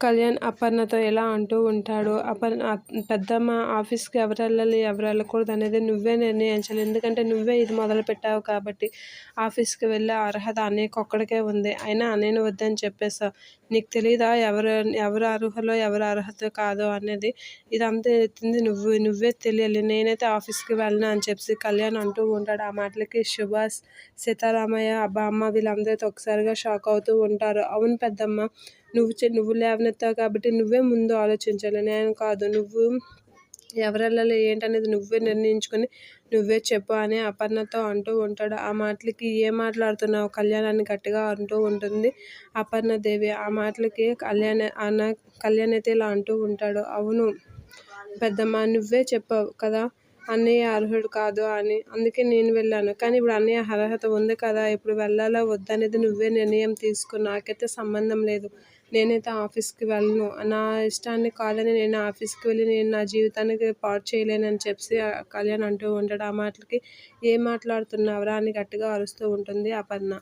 కళ్యాణ్ అపర్ణతో ఎలా అంటూ ఉంటాడు అపర్ణ పెద్దమ్మ ఆఫీస్కి ఎవరు వెళ్ళాలి ఎవరు వెళ్ళకూడదు అనేది నువ్వే నిర్ణయించాలి. ఎందుకంటే నువ్వే ఇది మొదలు పెట్టావు కాబట్టి ఆఫీస్కి వెళ్ళే అర్హత అనేక ఒక్కడికే ఉంది. అయినా నేను వద్దని చెప్పేసా నీకు తెలీదా ఎవరు ఎవరు అర్హులో ఎవరు అర్హత కాదో అనేది? ఇదంతా ఎత్తింది నువ్వు నువ్వే తెలియాలి. నేనైతే ఆఫీస్కి వెళ్ళను అని చెప్పి కళ్యాణ్ అంటూ ఉంటాడు. ఆ మాటలకి సుభాష్ సీతారామయ్య అబ్బా అమ్మ వీళ్ళందరితో ఒకసారిగా షాక్ అవుతూ ఉంటారు. అవును పెద్దమ్మ నువ్వు చె నువ్వు లేవనెత్తావు కాబట్టి నువ్వే ముందు ఆలోచించాలి. నేను కాదు నువ్వు ఎవరెళ్ళాలి ఏంటనేది నువ్వే నిర్ణయించుకొని నువ్వే చెప్పు అని అపర్ణతో అంటూ ఉంటాడు. ఆ మాటలకి ఏ మాట్లాడుతున్నావు? కళ్యాణాన్ని గట్టిగా అంటూ ఉంటుంది అపర్ణదేవి. ఆ మాటలకి కళ్యాణ అన్న కళ్యాణ్ అయితే ఇలా అంటూ ఉంటాడు. అవును పెద్దమ్మ నువ్వే చెప్పావు కదా అన్నయ్య అర్హుడు కాదు అని అందుకే నేను వెళ్ళాను. కానీ ఇప్పుడు అన్నయ్య అర్హత ఉంది కదా ఇప్పుడు వెళ్ళాలా వద్దనేది నువ్వే నిర్ణయం తీసుకో నాకైతే సంబంధం లేదు. నేనైతే ఆఫీస్కి వెళ్ళను. నా ఇష్టాన్ని కాదని నేను ఆఫీస్కి వెళ్ళి నేను నా జీవితానికి పాడు చేయలేనని చెప్పి కళ్యాణ్ అంటూ ఉంటాడు. ఆ మాటలకి ఏం మాట్లాడుతున్నావురా అని గట్టిగా అరుస్తూ ఉంటుంది అపర్ణ.